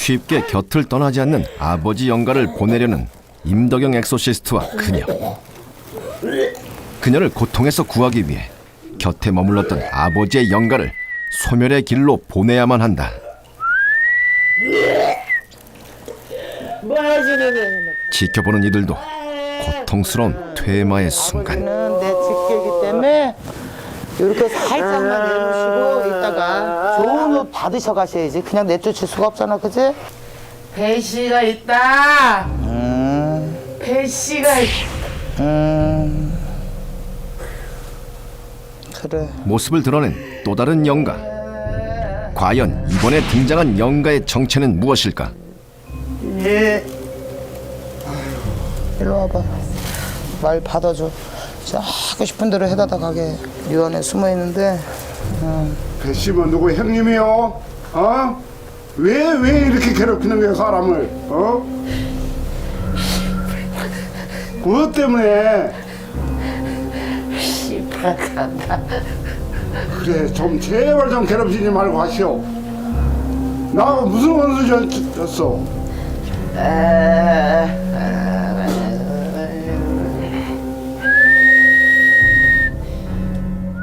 쉽게 곁을 떠나지 않는 아버지 영가를 보내려는 임덕영 엑소시스트와 그녀. 그녀를 고통에서 구하기 위해 곁에 머물렀던 아버지의 영가를 소멸의 길로 보내야만 한다. 지켜보는 이들도 고통스러운 퇴마의 순간. 는내 직계이기 때문에 이렇게 살짝만 내놓으시고 이따가 좋은 옷 받으셔 가셔야지 그냥 내쫓을 수가 없잖아 그지? 배씨가 있다. 음, 배씨가 있... 음. 그래 모습을 드러낸 또 다른 영가. 과연 이번에 등장한 영가의 정체는 무엇일까? 예 일로 와봐 말 받아줘 하고 싶은 대로 해다다 가게 유언에 숨어 있는데 배씨은 누구 형님이요? 어? 왜, 왜 이렇게 괴롭히는 거야, 사람을? 어? 그것 때문에. 그래, 좀, 제발 좀 괴롭히지 말고 하시오. 나하고 무슨 원수 졌어?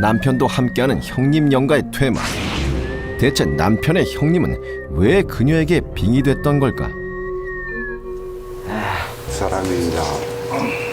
남편도 함께하는 형님 영가의 퇴마. 대체 남편의 형님은 왜 그녀에게 빙이 됐던 걸까? 그 사람이 이제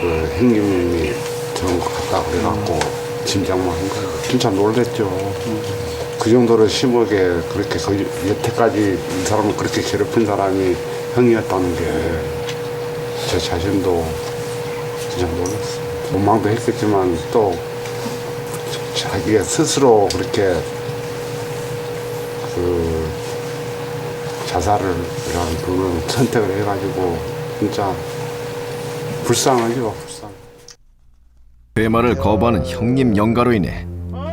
그 형님이 저런 것 같다 그래갖고 짐작만 한 거예요. 진짜 놀랬죠. 그 정도로 심하게 그렇게 거의 여태까지 이 사람을 그렇게 괴롭힌 사람이 형이었다는 게 제 자신도 진짜 놀랐어요. 원망도 했겠지만 또 자기가 스스로 그렇게 그 자살을 이런 그런 선택을 해가지고 진짜 불쌍하죠 불쌍. 퇴마를 거부하는 형님 영가로 인해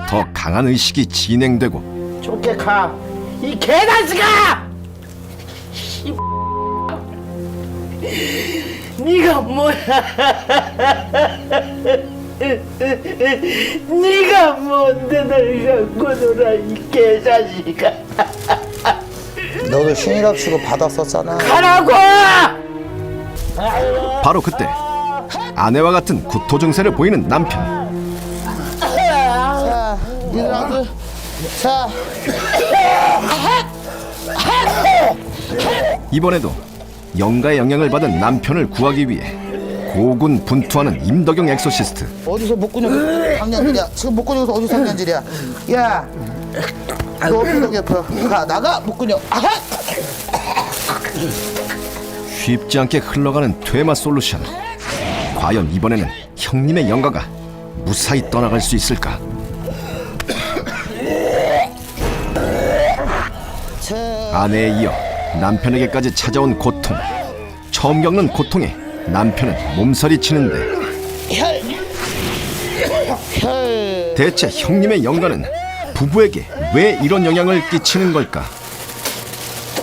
더 강한 의식이 진행되고 좋게 가. 이! 이 네가 뭐야? 네가 뭔데 널 갖고 놀아 이 개자식아. 너도 신이랍 시고 받았었잖아. 가라고! 바로 그때 아내와 같은 구토 증세를 보이는 남편. 자 니들 아들. 자. 이번에도 영가의 영향을 받은 남편을 구하기 위해 고군 분투하는 임덕영 엑소시스트. 어디서 목근육 강년질이야? 지금 목근육에서 어디서 강년질이야? 야 너 표정 옆에 가 나가 목근육 아하! 쉽지 않게 흘러가는 퇴마 솔루션. 과연 이번에는 형님의 영가가 무사히 떠나갈 수 있을까? 아내에 이어 남편에게까지 찾아온 고통. 처음 겪는 고통에 남편은 몸서리치는데 혈 대체 형님의 영가는 부부에게 왜 이런 영향을 끼치는 걸까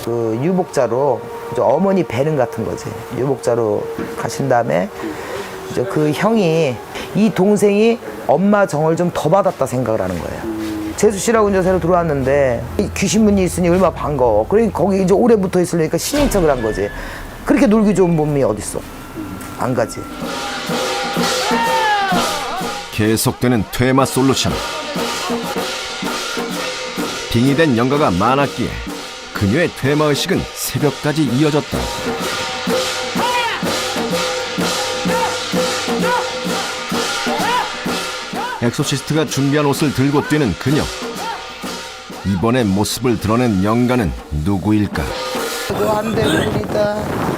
그 유복자로 어머니 배는 같은 거지. 유복자로 가신 다음에 이제 그 형이 이 동생이 엄마 정을 좀 더 받았다 생각을 하는 거예요. 재수 씨라고 이제 새로 들어왔는데 이 귀신문이 있으니 얼마 반가워. 그러니 거기 이제 오래 붙어 있으니까 신인 척을 한 거지. 그렇게 놀기 좋은 몸이 어딨어? 안 가지. 계속되는 퇴마 솔루션 빙의된 영가가 많았기에 그녀의 퇴마 의식은 새벽까지 이어졌다 엑소시스트가 준비한 옷을 들고 뛰는 그녀 이번에 모습을 드러낸 영가는 누구일까 한대 우리다.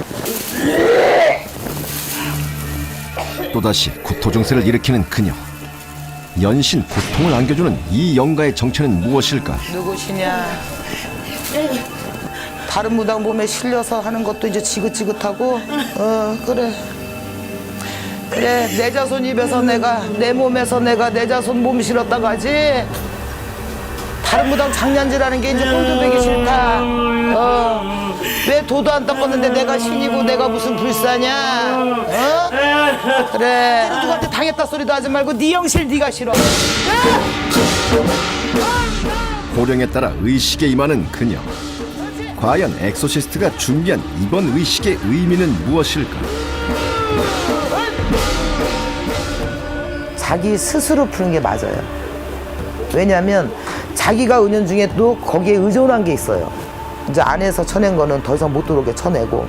또다시 구토 증세를 일으키는 그녀 연신 고통을 안겨주는 이 영가의 정체는 무엇일까 누구시냐? 다른 무당 몸에 실려서 하는 것도 이제 지긋지긋하고, 어, 그래. 그래, 내 자손 입에서 내가, 내 몸에서 내가 내 자손 몸 실었다고 하지. 다른 무당 장난질하는 게 이제 꼴도 보기 싫다. 어, 왜 도도 안 닦았는데 내가 신이고 내가 무슨 불사냐? 어? 그래, 누구한테 당했다 소리도 하지 말고 네 영실 네가 싫어. 고령에 따라 의식에 임하는 그녀 과연 엑소시스트가 준비한 이번 의식의 의미는 무엇일까? 자기 스스로 푸는 게 맞아요. 왜냐하면 자기가 은연 중에 또 거기에 의존한 게 있어요. 이제 안에서 쳐낸 거는 더 이상 못 들어오게 쳐내고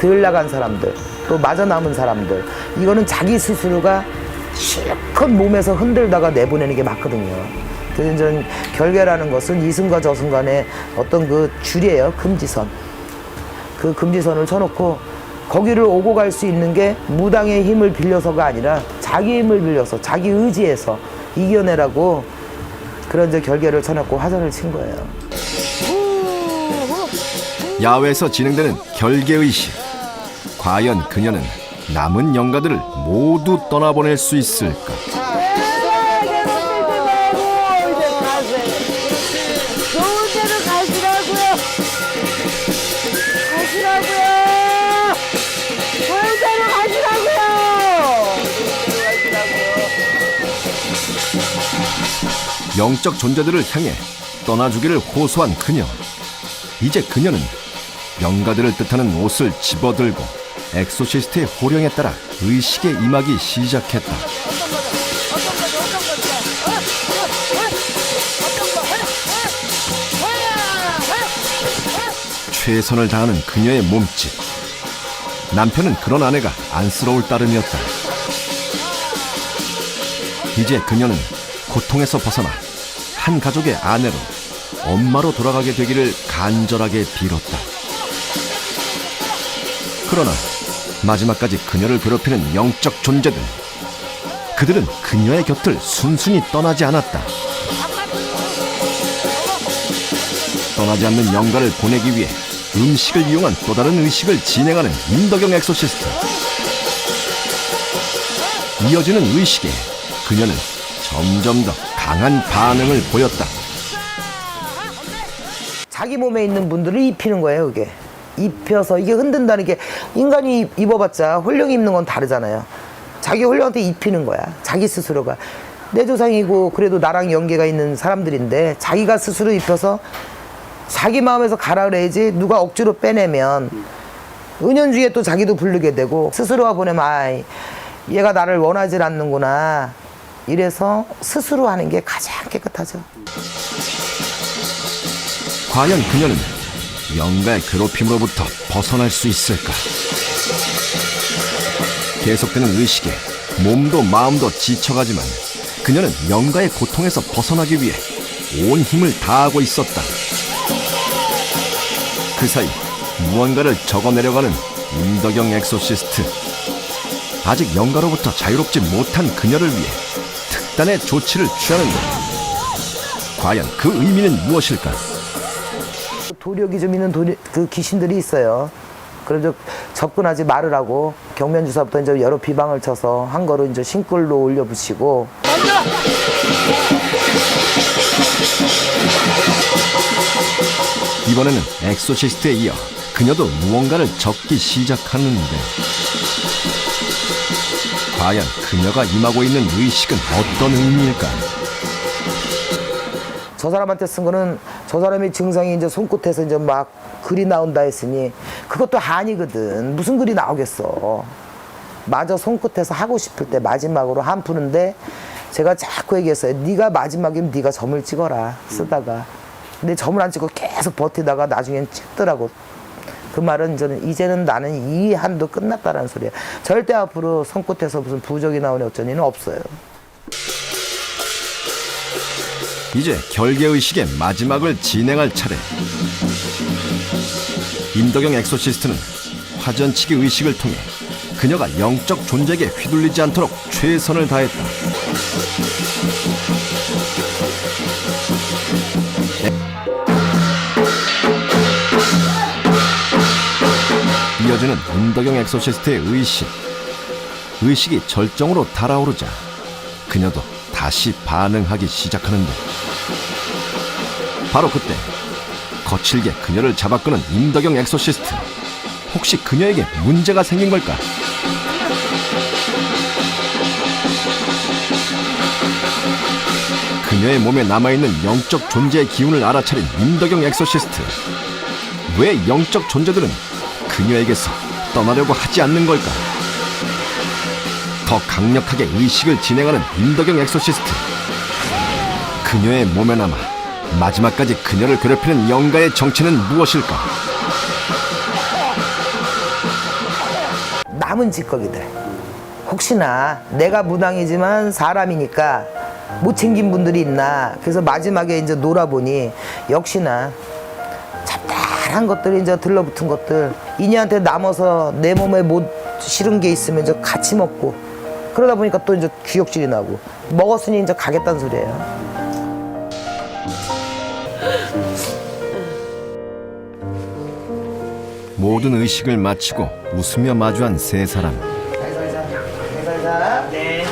덜 나간 사람들 또 마저 남은 사람들 이거는 자기 스스로가 실컷 몸에서 흔들다가 내보내는 게 맞거든요. 그래서 이제 결계라는 것은 이승과 저승 간의 어떤 그 줄이에요. 금지선. 그 금지선을 쳐놓고 거기를 오고 갈 수 있는 게 무당의 힘을 빌려서가 아니라 자기 힘을 빌려서 자기 의지에서 이겨내라고 그런 이제 결계를 쳐놓고 화전을 친 거예요. 야외에서 진행되는 결계의식. 과연 그녀는 남은 영가들을 모두 떠나보낼 수 있을까? 영적 존재들을 향해 떠나주기를 호소한 그녀. 이제 그녀는 영가들을 뜻하는 옷을 집어들고 엑소시스트의 호령에 따라 의식에 임하기 시작했다. 최선을 다하는 그녀의 몸짓. 남편은 그런 아내가 안쓰러울 따름이었다. 이제 그녀는 고통에서 벗어나 한 가족의 아내로 엄마로 돌아가게 되기를 간절하게 빌었다. 그러나 마지막까지 그녀를 괴롭히는 영적 존재들. 그들은 그녀의 곁을 순순히 떠나지 않았다. 떠나지 않는 영가를 보내기 위해 음식을 이용한 또 다른 의식을 진행하는 임덕영 엑소시스트. 이어지는 의식에 그녀는 점점 더 강한 반응을 보였다. 자기 몸에 있는 분들을 입히는 거예요, 그게. 입혀서 이게 흔든다는 게 인간이 입어봤자 홀령 입는 건 다르잖아요. 자기 홀령한테 입히는 거야. 자기 스스로가. 내 조상이고 그래도 나랑 연계가 있는 사람들인데 자기가 스스로 입혀서 자기 마음에서 가라 그래야지 누가 억지로 빼내면 은연중에 또 자기도 부르게 되고 스스로가 보내면 아 얘가 나를 원하지 않는구나 이래서 스스로 하는 게 가장 깨끗하죠. 과연 그녀는 영가의 괴롭힘으로부터 벗어날 수 있을까? 계속되는 의식에 몸도 마음도 지쳐가지만 그녀는 영가의 고통에서 벗어나기 위해 온 힘을 다하고 있었다. 그 사이 무언가를 적어내려가는 임덕영 엑소시스트. 아직 영가로부터 자유롭지 못한 그녀를 위해 특단의 조치를 취하는데 과연 그 의미는 무엇일까? 도력이 좀 있는 도력, 그 귀신들이 있어요. 그래서 접근하지 말으라고 경면 주사부터 이제 여러 비방을 쳐서 한 거로 이제 신골로 올려 붙이고 이번에는 엑소시스트에 이어 그녀도 무언가를 적기 시작하는데 과연 그녀가 임하고 있는 의식은 어떤 의미일까? 저 사람한테 쓴 거는 저 사람의 증상이 이제 손끝에서 이제 막 글이 나온다 했으니 그것도 한이거든. 무슨 글이 나오겠어. 마저 손끝에서 하고 싶을 때 마지막으로 한 푸는데 제가 자꾸 얘기했어요. 네가 마지막이면 네가 점을 찍어라 쓰다가. 근데 점을 안 찍고 계속 버티다가 나중엔 찍더라고. 그 말은 저는 이제는 나는 이 한도 끝났다라는 소리야. 절대 앞으로 손끝에서 무슨 부적이 나오니 어쩌니는 없어요. 이제 결계의식의 마지막을 진행할 차례. 임덕영 엑소시스트는 화전치기 의식을 통해 그녀가 영적 존재에게 휘둘리지 않도록 최선을 다했다. 이어지는 임덕영 엑소시스트의 의식. 의식이 절정으로 달아오르자 그녀도 다시 반응하기 시작하는데 바로 그때 거칠게 그녀를 잡아끄는 임덕영 엑소시스트 혹시 그녀에게 문제가 생긴 걸까? 그녀의 몸에 남아있는 영적 존재의 기운을 알아차린 임덕영 엑소시스트 왜 영적 존재들은 그녀에게서 떠나려고 하지 않는 걸까? 더 강력하게 의식을 진행하는 임덕영 엑소시스트. 그녀의 몸에 남아 마지막까지 그녀를 괴롭히는 영가의 정체는 무엇일까? 남은 찌꺼기들. 혹시나 내가 무당이지만 사람이니까 못 챙긴 분들이 있나. 그래서 마지막에 이제 놀아보니 역시나 잡다한 것들이 이제 들러붙은 것들. 이니한테 남아서 내 몸에 못 실은 게 있으면 이제 같이 먹고. 그러다 보니까 또 이제 귀역질이 나고. 먹었으니 이제 가겠다는 소리예요. 모든 의식을 마치고 웃으며 마주한 세 사람. 잘 살자. 잘 살자. 네.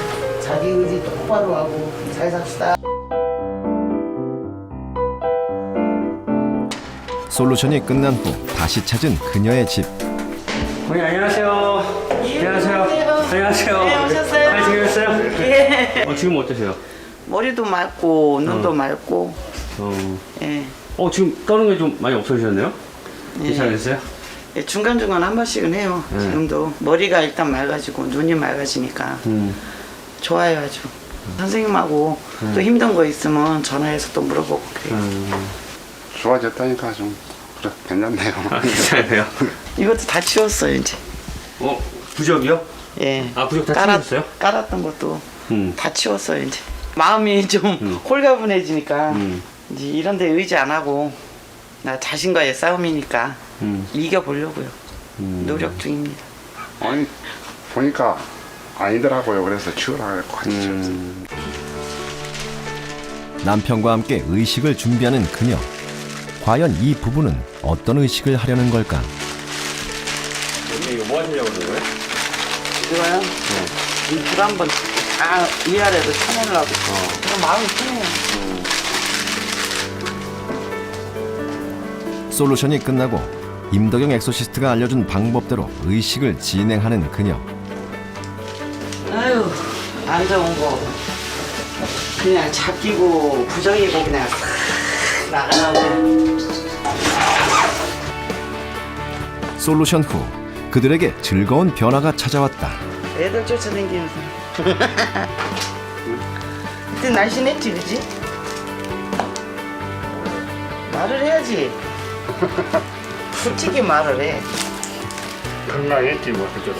자기 의지 똑바로 하고 잘 삽시다. 솔루션이 끝난 후 다시 찾은 그녀의 집. 어머니 안녕하세요. 안녕하세요. 안녕하세요. 네, 오셨어요? 잘 지내셨어요? 예. 어, 지금 어떠세요? 머리도 맑고 눈도 어. 맑고 어, 예. 어 지금 떠는 게 좀 많이 없어지셨네요? 괜찮으세요? 예, 중간중간 한 번씩은 해요 네. 지금도 머리가 일단 맑아지고 눈이 맑아지니까 음. 좋아요 아주 선생님하고 또 힘든 거 있으면 전화해서 또 물어보고 그래요 음. 좋아졌다니까 좀 그래 괜찮네요. 괜찮으세요? 이것도 다 치웠어요 이제 어, 부적이요? 예. 아, 부적 다 깔았- 치웠어요? 깔았던 것도 음. 다 치웠어요 이제 마음이 좀 홀가분해지니까 음. 이제 이런 데 의지 안 하고 나 자신과의 싸움이니까 음. 이겨 보려고요 노력 중입니다 아니 보니까 아니더라고요. 그래서 치우라 그랬고 같이. 음. 남편과 함께 의식을 준비하는 그녀. 과연 이 부부는 어떤 의식을 하려는 걸까? 이거 뭐 하시려고 그러는 거예요? 이거요? 이불 한번 다 위아래로 쳐내려고. 그럼 마음이 편해요. 솔루션이 끝나고 임덕영 엑소시스트가 알려준 방법대로 의식을 진행하는 그녀. 아유, 안 좋은 거. 그냥 잡히고 부정이고 그냥 싹 나가라고. 솔루션 후 그들에게 즐거운 변화가 찾아왔다. 애들 쫓아다니면서. 그때 날씬했지, 그지? 말을 해야지. 솔직히 말을 해. 건강했지 뭐 그죠.